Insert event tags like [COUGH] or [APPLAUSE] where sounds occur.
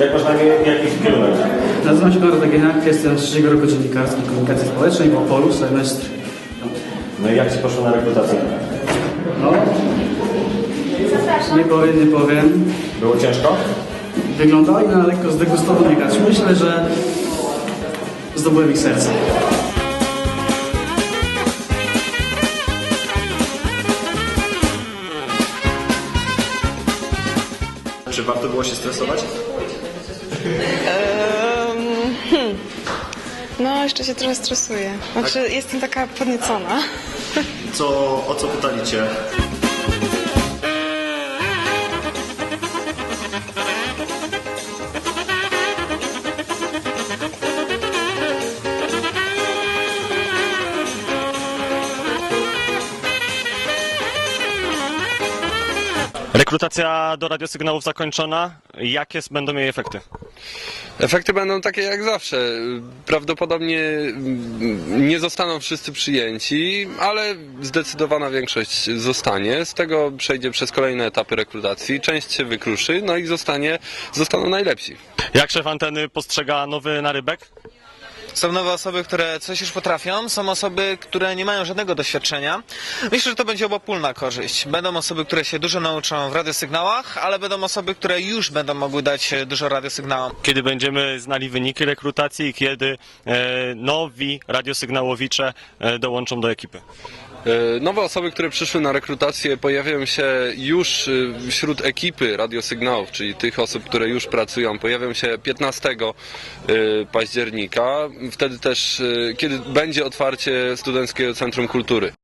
Jak można jakiś kierunek? Nazywam się Konrad Egieniak, jestem z trzeciego roku dziennikarskiej komunikacji społecznej w Opolu, semestr. No i jak ci poszło na rekrutację? No, nie powiem, nie powiem. Było ciężko? Wyglądali na lekko zdegustowanych grać. Myślę, że zdobyłem ich serce. Czy warto było się stresować? [LAUGHS] No, jeszcze się trochę stresuję. Znaczy, jestem taka podniecona. Co, o co pytali cię? Rekrutacja do radiosygnałów zakończona. Jakie będą jej efekty? Efekty będą takie jak zawsze. Prawdopodobnie mm, nie zostaną wszyscy przyjęci, ale zdecydowana większość zostanie. Z tego przejdzie przez kolejne etapy rekrutacji. Część się wykruszy, no i zostanie, zostaną najlepsi. Jak szef anteny postrzega nowy narybek? Są nowe osoby, które coś już potrafią, są osoby, które nie mają żadnego doświadczenia. Myślę, że to będzie obopólna korzyść. Będą osoby, które się dużo nauczą w radiosygnałach, ale będą osoby, które już będą mogły dać dużo radiosygnałom. Kiedy będziemy znali wyniki rekrutacji i kiedy e, nowi radiosygnałowicze e, dołączą do ekipy? E, Nowe osoby, które przyszły na rekrutację pojawiają się już e, wśród ekipy radiosygnałów, czyli tych osób, które już pracują. Pojawią się 15 e, października, wtedy też, kiedy będzie otwarcie Studenckiego Centrum Kultury.